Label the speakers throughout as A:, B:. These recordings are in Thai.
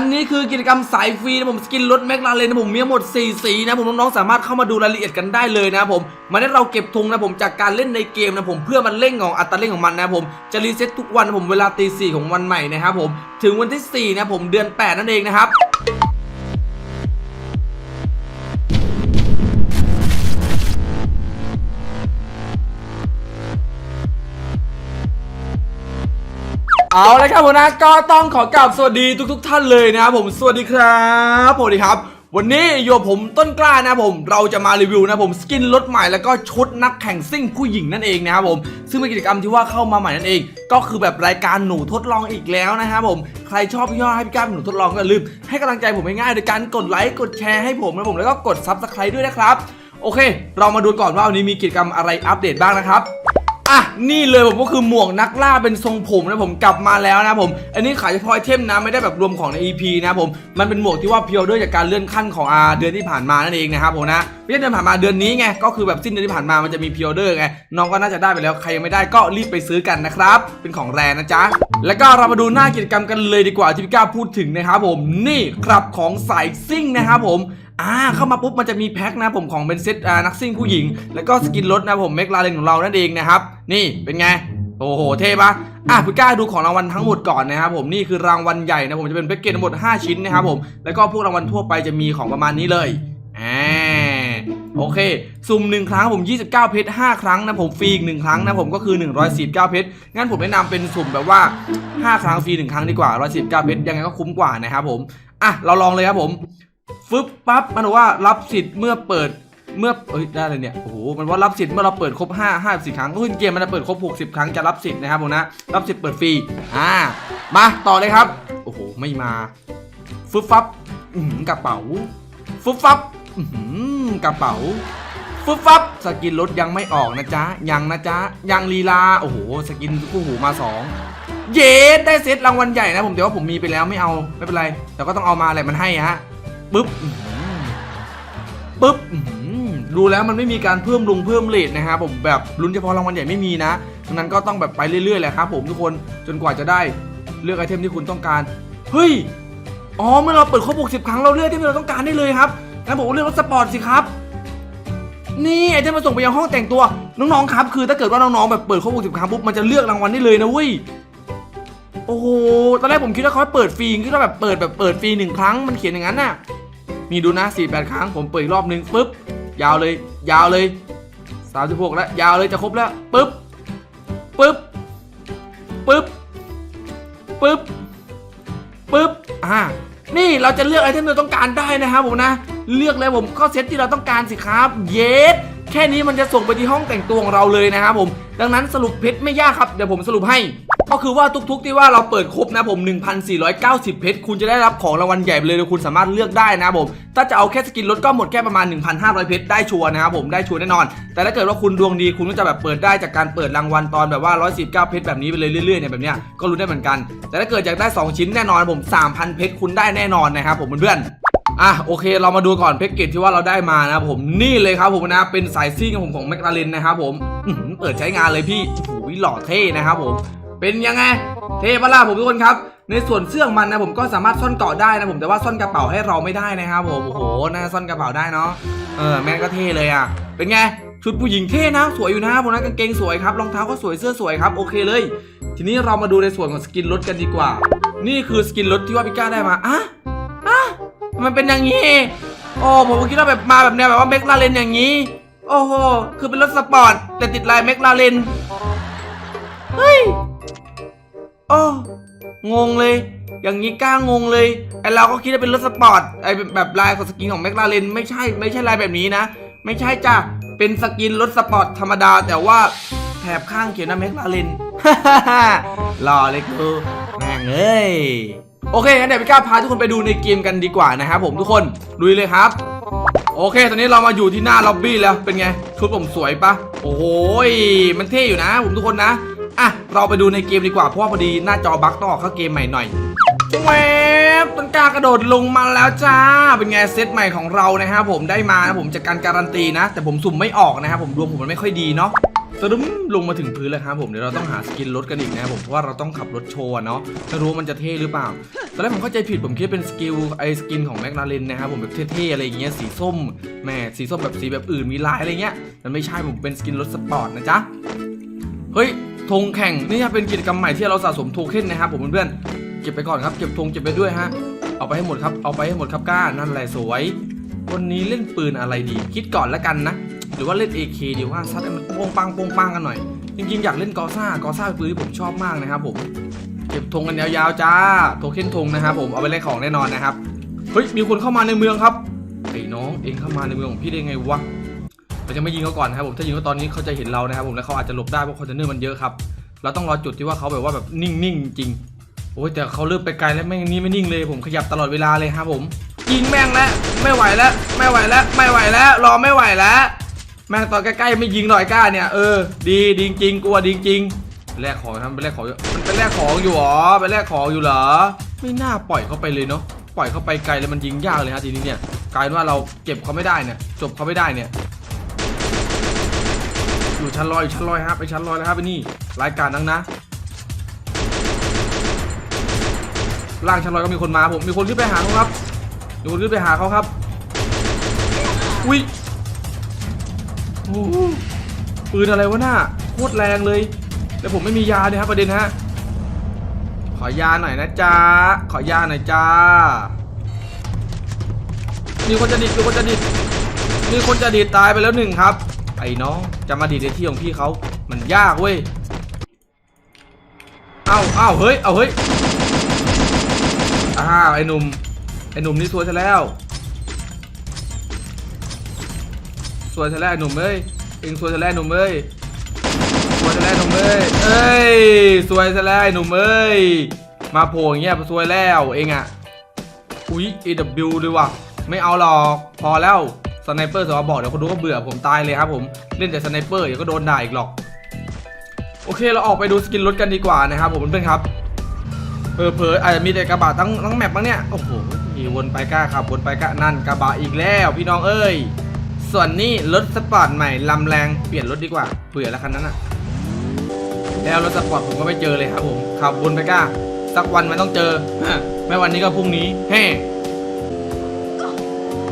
A: อันนี้คือกิจกรรมสายฟรีนะผมสกินรถแมคลาเรนนะผมมีหมด 4 สีนะผมน้องๆสามารถเข้ามาดูรายละเอียดกันได้เลยนะผมมันให้เราเก็บทุงนะผมจากการเล่นในเกมนะผมเพื่อมันเร่งของอัตราเร่งของมันนะผมจะรีเซ็ตทุกวันนะผมเวลาตีสี่ของวันใหม่นะครับผมถึงวันที่4นะผมเดือน 8 นั่นเองนะครับ เอาลยครับผมนะก็ต้องขอกราบสวัสดีทุก ๆ ท่านเลยนะครับผมสวัสดีครับสวัสดีครับ วันนี้อยู่กับผมต้นกล้านะผมเราจะมารีวิวนะผมสกินรถใหม่แล้วก็ชุดนักแข่งซิ่งผู้หญิงนั่นเองนะครับผมซึ่งเป็นกิจกรรมที่ว่าเข้ามาใหม่นั่นเอง ก็คือแบบรายการหนูทดลองอีกแล้วนะครับผมใครชอบพี่ยอดให้พี่ก้าเป็นหนูทดลองก็อย่าลืมให้กำลังใจผมง่ายๆโดยการกดไลค์กดแชร์ให้ผมนะผมแล้วก็กดซับสไครต์ด้วยนะครับโอเค เรามาดูก่อนว่าวันนี้มีกิจกรรมอะไรอัปเดตบ้างนะครับ อะนี่เลยผมก็คือหมวกนักล่าเป็นทรงผมนะผมกลับมาแล้วนะผม อันนี้ขายเฉพาะไอเทมนะไม่ได้แบบรวมของใน EP นะผมมันเป็นหมวกที่ว่าเพียวด้วยจากการเลื่อนขั้นของอาเดือนที่ผ่านมานั่นเองนะครับผมนะไม่ใช่เดือนผ่านมาเดือนนี้ไงก็คือแบบสิ้นเดือนที่ผ่านมามันจะมีพิออเดอร์ไงน้องก็น่าจะได้ไปแล้วใครยังไม่ได้ก็รีบไปซื้อกันนะครับ เป็นของแรงนะจ๊ะ แล้วก็เรามาดูหน้ากิจกรรมกันเลยดีกว่าที่พี่ก้าพูดถึงนะครับผมนี่ครับของสายซิ่งนะครับผม อ่าเข้ามาปุ๊บมันจะมีแพ็คนะผมของเป็นเซตอ่านักซิ่งผู้หญิง แล้วก็สกินรถนะผมเมกลาเรนของเรานั่นเองนะครับนี่เป็นไงโอ้โหเท่ปะอะพี่ก้าดูของรางวัลทั้งหมดก่อนนะครับผมนี่คือรางวัลใหญ่นะผมจะเป็นแพ็กเกจทั้งหมด 5 ชิ้นนะครับผมแล้วก็พวกรางวัลทั่วไปจะมีของประมาณนี้เลยอ่าโอเคสุ่มหนึ่งครั้งผม 29 เพชร 5 ครั้งนะผมฟรีอีกหนึ่งครั้งนะผมก็คือ 149 เพชร งั้นผมแนะนำเป็นสุ่มแบบว่า 5 ครั้งฟรีหนึ่งครั้งดีกว่า 149 เพชร ยังไงก็คุ้มกว่านะครับผม อะ เราลองเลยครับผม ฟึบปั๊บมันบอกว่ารับสิทธิ์เมื่อเปิดเมื่อเอ้ยได้เลยเนี่ยโอ้โหมันว่ารับสิทธิ์เมื่อเราเปิดครบ 5 54ครั้งก็คือเกมมันจะเปิดครบ 60 ครั้งจะรับสิทธิ์นะครับผมนะรับสิทธิ์เปิดฟรีอ่ามาต่อเลยครับโอ้โหไม่มาฟึบฟับอื้อหือกระเป๋าฟึบฟับอื้อหือกระเป๋าฟึบฟับสกินรถยังไม่ออกนะจ๊ะยังนะจ๊ะยังลีลาโอ้โหสกินคู่หูมาสองเย้ได้เซตรางวัลใหญ่นะผมแต่ว่าผมมีไปแล้วไม่เอาไม่เป็นไรแต่ก็ต้องเอามาแหละมันให้ฮะ ปึ๊บปึ๊บดูแล้วมันไม่มีการเพิ่มลงเพิ่มเลทนะครับผมแบบลุ้นเฉพาะรางวัลใหญ่ไม่มีนะดังนั้นก็ต้องแบบไปเรื่อยๆแหละครับผมทุกคนจนกว่าจะได้เลือกไอเทมที่คุณต้องการ เฮ้ย อ๋อ เมื่อเราเปิดครบ 60 ครั้งเราเลือกไอเทมที่เราต้องการได้เลยครับงั้นผมเลือกรถสปอร์ตสิครับ นี่ไอเทมมาส่งไปยังห้องแต่งตัว น้องๆครับ คือถ้าเกิดว่าน้องๆแบบเปิดครบ 60 ครั้งปุ๊บมันจะเลือกรางวัลได้เลยนะเว้ย โอ้โห ตอนแรกผมคิดว่าเขาให้เปิดฟรีคิดว่าแบบเปิดแบบเปิดฟรีหนึ่งครั้งมันเขียนอย่างนั้นน่ะ นี่ดูนะ 4 8 ครั้งผมเปิดอีกรอบนึงปุ๊บ ยาวเลย ยาวเลย 36 แล้ว ยาวเลยจะครบแล้วปุ๊บปุ๊บปุ๊บปุ๊บปุ๊บอ่านี่เราจะเลือกไอเทมที่เราต้องการได้นะครับผมนะ เลือกเลยผมก็เซตที่เราต้องการสิครับเยสแค่นี้มันจะส่งไปที่ห้องแต่งตัวของเราเลยนะครับผม ดังนั้นสรุปเพชรไม่ยากครับ เดี๋ยวผมสรุปให้ ก็คือว่าทุกๆที่ว่าเราเปิดครบนะผม 1,490 เพชร คุณจะได้รับของรางวัลใหญ่เลยโดยคุณสามารถเลือกได้นะครับผม ถ้าจะเอาแค่สกินรถก็หมดแค่ประมาณ 1,500 เพชร ได้ชัวร์นะครับผม ได้ชัวร์แน่นอน แต่ถ้าเกิดว่าคุณดวงดีคุณก็จะแบบเปิดได้จากการเปิดรางวัลตอนแบบว่า149เพชรแบบนี้ไปเลยเรื่อยๆเนี่ยแบบเนี้ย ก็รู้ได้เหมือนกัน แต่ถ้าเกิดอยากได้ 2 ชิ้นแน่นอนผม 3,000 เพชรคุณได้แน่นอนนะครับผมเพื่อนอะโอเคเรามาดูก่อนแพ็กเกจที่ว่าเราได้มานะผมนี่เลยครับผมนะเป็นสายซิ่งของผมของแมคลาเรนนะครับผมเปิดใช้งานเลยพี่โอ้โหหล่อเท่นะครับผม เป็นยังไง เท่ปะล่ะผมทุกคนครับ ในส่วนเสื้อมันนะผมก็สามารถซ่อนเกาะได้นะผมแต่ว่าซ่อนกระเป๋าให้เราไม่ได้นะครับผมโอ้โหน่าซ่อนกระเป๋าได้เนาะเออแม่งก็เท่เลยอะ เป็นไงชุดผู้หญิงเท่นะสวยอยู่นะผมนะกางเกงสวยครับรองเท้าก็สวยเสื้อสวยครับโอเคเลย ทีนี้เรามาดูในส่วนของสกินรถกันดีกว่า นี่คือสกินรถที่ว่าพี่ก้าได้มาอะอะมันเป็นอย่างนี้โอ้ผมคิดว่าแบบมาแบบแนวแบบว่าเมกลาเรนอย่างนี้ โอ้โหคือเป็นรถสปอร์ตแต่ติดลายเมกลาเรนเฮ้ย โอ้งงเลย อย่างนี้กล้างงเลย ไอเราก็คิดว่าเป็นรถสปอร์ต ไอแบบลายของสกินของแมคลาเรนไม่ใช่ ไม่ใช่ลายแบบนี้นะ ไม่ใช่จ้ะ เป็นสกินรถสปอร์ตธรรมดา แต่ว่าแถบข้างเขียนว่าแมคลาเรนหล่อเลยกูแม่งเอ้ย โอเคงั้นเดี๋ยวพี่ก้าวพาทุกคนไปดูในเกมกันดีกว่านะครับผมทุกคนลุยเลยครับ โอเค ตอนนี้เรามาอยู่ที่หน้าล็อบบี้แล้ว เป็นไง ชุดผมสวยปะ โอ้โหยมันเท่อยู่นะ ผมทุกคนนะ อะ เราไปดูในเกมดีกว่า เพราะว่าพอดีหน้าจอบั๊กต้องออกเข้าเกมใหม่หน่อยแวบต้นกล้ากระโดดลงมาแล้วจ้า เป็นไงเซตใหม่ของเรานะครับผมได้มานะผมจากการการันตีนะ แต่ผมสุ่มไม่ออกนะครับผมดวงผมมันไม่ค่อยดีเนาะตรึมลงมาถึงพื้นแล้วครับผมเดี๋ยวเราต้องหาสกินรถกันอีกนะครับผมเพราะว่าเราต้องขับรถโชว์เนาะไม่รู้มันจะเท่หรือเปล่าตอนแรกผมเข้าใจผิดผมคิดเป็นสกิลไอสกินของแมคลาเรนนะครับผมแบบเท่ๆอะไรอย่างเงี้ยสีส้มแหม่สีส้มแบบสีแบบอื่นมีลายอะไรเงี้ยมันไม่ใช่ผมเป็นสกินรถสปอร์ตนะจ๊ะเฮ้ย ธงแข่งนี่เป็นกิจกรรมใหม่ที่เราสะสมโทเค็นนะครับผมเพื่อนๆเก็บไปก่อนครับเก็บธงเก็บไปด้วยฮะเอาไปให้หมดครับเอาไปให้หมดครับก้านั่นแหละสวย วันนี้เล่นปืนอะไรดี คิดก่อนแล้วกันนะ หรือว่าเล่น AK ดีว่าซัดให้มันโป้งปังโป้งปังกันหน่อย จริงๆ อยากเล่นกอซ่ากอซ่าเป็นปืนที่ผมชอบมากนะครับผมเก็บธงกันยาวๆจ้าโทเค็นธงนะครับผมเอาไปเล่นของแน่นอนนะครับเฮ้ยมีคนเข้ามาในเมืองครับไอ้น้องเองเข้ามาในเมืองของพี่ได้ไงวะ เราจะไม่ยิงเขาก่อนนะครับผมถ้ายิงเขาตอนนี้เขาจะเห็นเรานะครับผมแล้วเขาอาจจะหลบได้เพราะคอนเทนเนอร์มันเยอะครับเราต้องรอจุดที่ว่าเขาแบบว่าแบบนิ่งๆจริงโอ้ยแต่เขาเริ่มไปไกลแล้วแม่งนี่ไม่นิ่งเลยผมขยับตลอดเวลาเลยครับผมยิงแม่งแล้วไม่ไหวแล้วไม่ไหวแล้วไม่ไหวแล้วรอไม่ไหวแล้วแม่งตอนใกล้ๆไม่ยิงหน่อยกล้าเนี่ยเออดีดีจริงกลัวดีจริงแลกของทำเป็นแลกของมันเป็นแลกของอยู่หรอเป็นแลกของอยู่เหรอ ไม่น่าปล่อยเขาไปเลยเนาะปล่อยเขาไปไกลแล้วมันยิงยากเลยฮะทีนี้เนี่ยกลายว่าเราเก็บเขาไม่ได้เนี่ยจบเขาไม่ได้เนี่ย ชั้นลอยชั้นลอยครับไปชั้นลอยแล้วครับไปนี่รายการนังนะล่างชั้นลอยก็มีคนมาผมมีคนขึ้นไปหาเขาครับมีคนขึ้นไปหาเขาครับอุ้ยโอ้ปืนอะไรวะหน่าโคตรแรงเลยแต่ผมไม่มียาเนี่ยครับประเด็นฮะขอยาหน่อยนะจ๊ะขอยาหน่อยจ้ามีคนจะดิดมีคนจะดิดมีคนจะดิดตายไปแล้วหนึ่งครับ ไอ้น้องจะมาดิดในที่ของพี่เขา มันยากเว้ย เอ้าเอ้าเฮ้ย เอาเฮ้ย อ้าว ไอ้หนุ่ม ไอ้หนุ่มนี่สวยซะแล้ว สวยซะแล้วไอ้หนุ่มเอ้ย เองสวยซะแล้วหนุ่มเอ้ย สวยซะแล้วหนุ่มเอ้ย เอ้ย สวยซะแล้วไอ้หนุ่มเอ้ย มาโผล่อย่างเงี้ยสวยแล้วเองอะอุ๊ย AW เลยว่ะ ไม่เอาหรอก พอแล้ว สไนเปอร์สวบอกเดี๋ยวคนดูก็เบื่อผมตายเลยครับผมเล่นแต่สไนเปอร์เดี๋ยวก็โดนด่าอีกหรอกโอเคเราออกไปดูสกินรถกันดีกว่านะครับผมเพื่อนครับเออเผลออาจจะมีแต่กระบะทั้งทั้งแมปบ้างเนี่ยโอ้โหวนไปกล้าขับวนไปกล้านั่นกระบะอีกแล้วพี่น้องเอ้ยส่วนนี้รถสปอร์ตใหม่ลำแรงเปลี่ยนรถดีกว่าเบื่อแล้วคันนั้นอะแล้วรถสปอร์ตผมก็ไม่เจอเลยครับผมขับวนไปกล้าสักวันมันต้องเจอไม่วันนี้ก็พรุ่งนี้เฮ้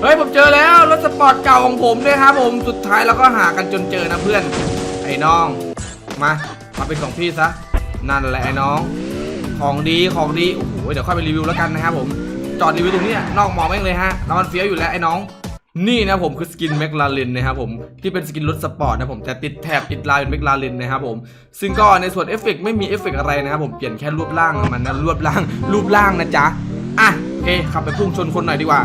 A: เฮ้ยผมเจอแล้วรถสปอร์ตเก่าของผมด้วยครับผมสุดท้ายเราก็หากันจนเจอนะเพื่อน ไอ้น้อง มามาเป็นของพี่ซะนั่นแหละไอ้น้อง ของดีของดีโอ้โหเดี๋ยวค่อยไปรีวิวแล้วกันนะครับผมจอดรีวิวตรงนี้นอกหมอแม่งเลยฮะแล้วมันเฟี้ยวอยู่แล้วไอ้น้อง นี่นะผมคือสกินแมคลาเรนนะครับผมที่เป็นสกินรถสปอร์ตนะผมแต่ติดแถบติดลายเป็นแมคลาเรนนะครับผมซึ่งก็ในส่วนเอฟเฟกต์ไม่มีเอฟเฟกต์อะไรนะครับผมเปลี่ยนแค่รูปร่างมันนะรูปร่างรูปร่างนะจ๊ะอะโอเคขับไปพุ่งชนคนหน่อยดีกว่า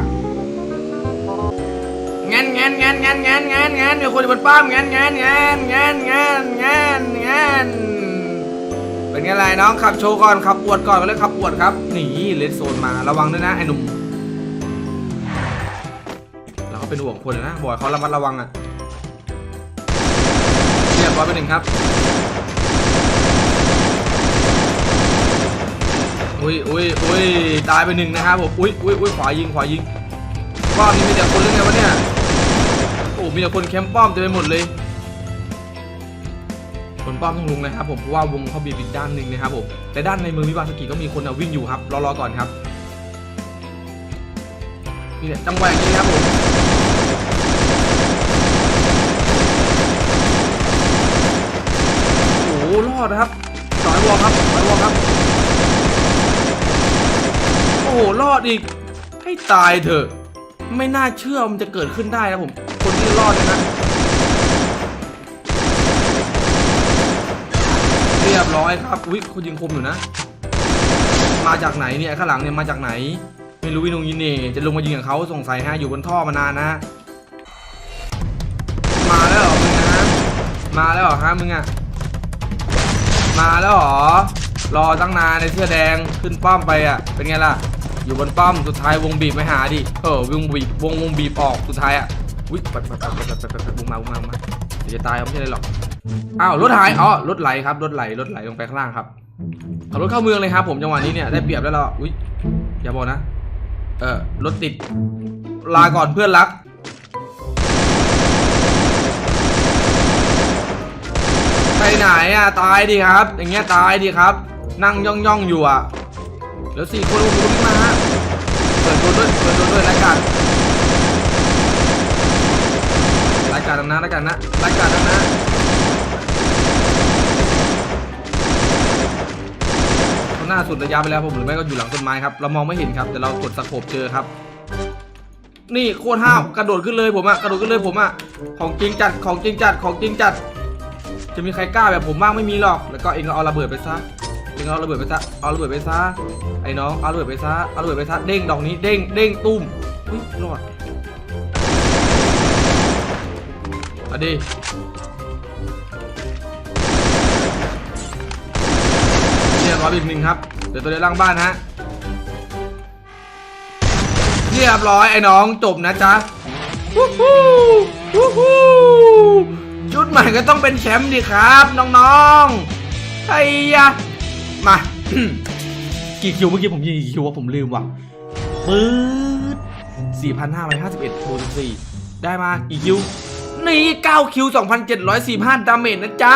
A: แงนแงนแงนแงนแงนแงนแงนเดี๋ยวคนอยู่บนป้อมแงนแงนแงนแงนแงนแงนแงนเป็นไงไรน้องขับโชว์ก่อนขับอวดก่อนก็เลยขับอวดครับนี่เลนโซนมาระวังด้วยนะไอ้หนุ่มเราก็เป็นห่วงคนนะบอกให้เขาระมัดระวังอะเรียบร้อยไปหนึ่งครับอุ้ยอุ้ยอุ้ยตายไปหนึ่งนะครับผมอุ้ยอุ้ยอุ้ยขวายิงขวายิงป้อมนี่มีแต่คนเล่นไงวะเนี่ย มีแต่คนแคมป์ป้อมเต็มไปหมดเลยคนป้อมต้องลงนะครับผมเพราะว่าวงเขาบีบอีกด้านหนึ่งนะครับผมแต่ด้านในเมืองวิบาสกิก็มีคนเอาวิ่งอยู่ครับรอรอก่อนครับนี่แหละจังหวะนี้ครับผมโอ้โหรอดนะครับสอยวอครับสอยวอครับ โอ้โหรอดอีกให้ตายเถอะ ไม่น่าเชื่อมันจะเกิดขึ้นได้นะผม คนที่รอดเลยนะ เรียบร้อยครับ อุ้ยคุณยิงคมอยู่นะ มาจากไหนเนี่ยข้างหลังเนี่ยมาจากไหน ไม่รู้วินงยินเน่จะลงมายิงกับเขาสงสัยฮะอยู่บนท่อมานานนะ มาแล้วเหรอมึงนะมาแล้วเหรอฮะมึงอะมาแล้วเหรอ รอตั้งนานในเสื้อแดงขึ้นป้อมไปอะเป็นไงล่ะ อยู่บนป้อมสุดท้ายวงบีบไม่หาดิ เออวงบีบวงวงบีบออกสุดท้ายอะ อุ้ยไปไปไปไปไปไปไปวงมาวงมาวงมาเดี๋ยวจะตายไม่ใช่เลยหรอกอ้าวรถหายอ๋อรถไหลครับรถไหลรถไหลลงไปข้างล่างครับขับรถเข้าเมืองเลยครับ ผมจังหวะนี้เนี่ยได้เปรียบแล้วเราอุ้ยอย่าบอกนะ เออรถติดลาก่อนเพื่อนรักไหนอะตายดิครับ อย่างเงี้ยตายดิครับ นั่งย่องย่องอยู่อะเหลือสี่คนโอ้โหวิ่งมาฮะเปิดตัวด้วยเปิดตัวด้วยรายกา รรากันรายการนะรายการตรงนั้นข้าหน้าสุดระยะไปแล้วผมหรือไม่ก็อยู่หลังต้นไม้ครับเรามองไม่เห็นครับแต่เรากดสะโคปเจอครับ นี่โคตรห้าวกระโดดขึ้นเลยผมอะกระโดดขึ้นเลยผมอะของจริงจัดของจริงจัดของจริงจัด จะมีใครกล้าแบบผมบ้างไม่มีหรอก แล้วก็เองเอาระเบิดไปซะเองเอาระเบิดไปซะเอาระเบิดไปซะไอ้น้องเอาระเบิดไปซะเอาระเบิดไปซะเด้งดอกนี้เด้งเด้งตุ้มอุ้ยรอด เอาดิเรียบร้อยอีกหนึ่งครับ เดี๋ยวตัวเดียวล่างบ้านฮะ เรียบร้อยไอ้น้องจบนะจ๊ะวู้ฮู้วู้ฮู้ชุดใหม่ก็ต้องเป็นแชมป์ดิครับ น้องๆไอ้ยะมา กี่คิวเมื่อกี้ผมยิงกี่คิววะผมลืมว่ะปื๊ด4,551บวก14ได้มากี่คิว นี่9คิว2,745ดาเมจนะจ๊ะ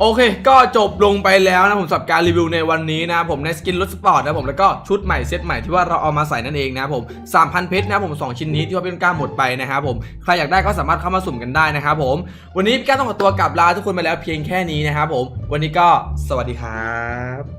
A: โอเค ก็จบลงไปแล้วนะผมสับการรีวิวในวันนี้นะผมในสกินรถสปอร์ตนะผมแล้วก็ชุดใหม่เซตใหม่ที่ว่าเราเอามาใส่นั่นเองนะผม 3,000 เพชรนะผม 2 ชิ้นนี้ที่ว่าเป็นก้าหมดไปนะครับผมใครอยากได้ก็สามารถเข้ามาสุ่มกันได้นะครับผม วันนี้พี่ก้าต้องขอตัวกลับลาทุกคนไปแล้วเพียงแค่นี้นะครับผม วันนี้ก็สวัสดีครับ